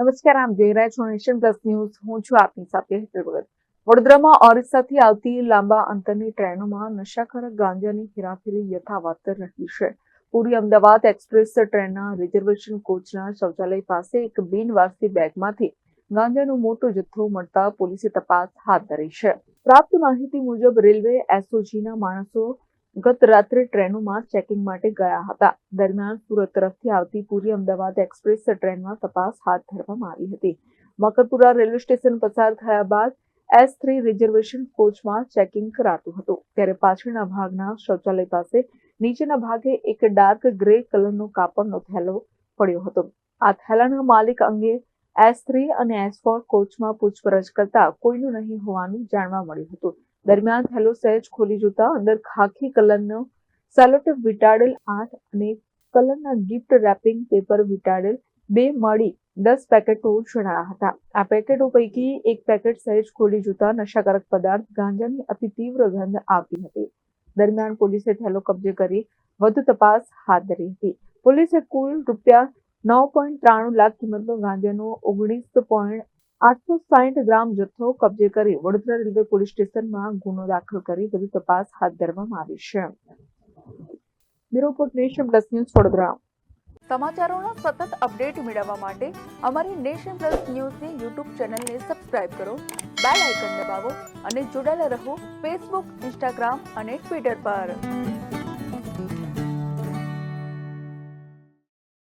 નમસ્કાર આમ જોઈ રહ્યા છો નેશન પ્લસ ન્યૂઝ. હું છું આપની સાથે હેતલ ભગત. વડોદરામાં ઓરિસ્સાથી આવતી લાંબા અંતરની ટ્રેનોમાં નશાકારક ગાંજાની હેરાફેરી યથાવત રહી છે. પૂરી અમદાવાદ એક્સપ્રેસ ટ્રેનના રિઝર્વેશન કોચના શૌચાલય પાસે એક બિનવારસી બેગમાંથી ગાંજાનો મોટો જથ્થો મળતા પોલીસે તપાસ હાથ ધરી છે. પ્રાપ્ત માહિતી મુજબ રેલવે એસઓજીના માણસો ગત રાત્રે ટ્રેનોમાં ચેકિંગ માટે ગયા હતા. દરમિયાન સુરત તરફથી આવતી પૂરી અમદાવાદ એક્સપ્રેસ ટ્રેનમાં તપાસ હાથ ધરવામાં આવી હતી. મકરપુરા રેલવે સ્ટેશન પસાર થયા બાદ એસ થ્રી રિઝર્વેશન કોચમાં ચેકિંગ કરાતું હતું. ત્યારે પાછળના ભાગના શૌચાલય પાસે નીચેના ભાગે એક ડાર્ક ગ્રે કલરનો કાપડનો થેલો પડ્યો હતો. આ થેલાના માલિક અંગે એસ થ્રી અને એસ ફોર કોચમાં પૂછપરછ કરતા કોઈનું નહીં હોવાનું જાણવા મળ્યું હતું. દરમિયાન થેલો સહેજ ખોલી જોતા, અંદર ખાખી કલરનો સેલોટેપ વિટાડેલ આઠ અને કલરના ગિફ્ટ રેપિંગ પેપર વિટાડેલ બે મળી દસ પેકેટો જણાયા હતા. આ પેકેટો પૈકી એક પેકેટ સહેજ ખોલી જોતા નશાકારક પદાર્થ ગાંજાની અતિ તીવ્ર ગંધ આવતી હતી. દરમિયાન પોલીસે થેલો કબજે કરી વધુ તપાસ હાથ ધરી હતી. પોલીસે કુલ રૂપિયા નવ પોઈન્ટ ત્રાણું લાખ કિંમતનો ગાંજાનો ઓગણીસ પોઈન્ટ આઠસો સાહીઠ ગ્રામ જથ્થો કબજે કરી વડોદરા રેલવે પોલીસ સ્ટેશનમાં ગુનો દાખલ કરી વધુ તપાસ હાથ ધરવામાં આવી છે. Bureau nation plus news Vadodara. સમાચારોના સતત અપડેટ મેળવવા માટે અમારી નેશન પ્લસ ન્યૂઝની યુટ્યુબ ચેનલને સબસ્ક્રાઇબ કરો, બેલ આઇકન દબાવો અને જોડાયેલા રહો ફેસબુક, ઇન્સ્ટાગ્રામ અને ટ્વિટર પર.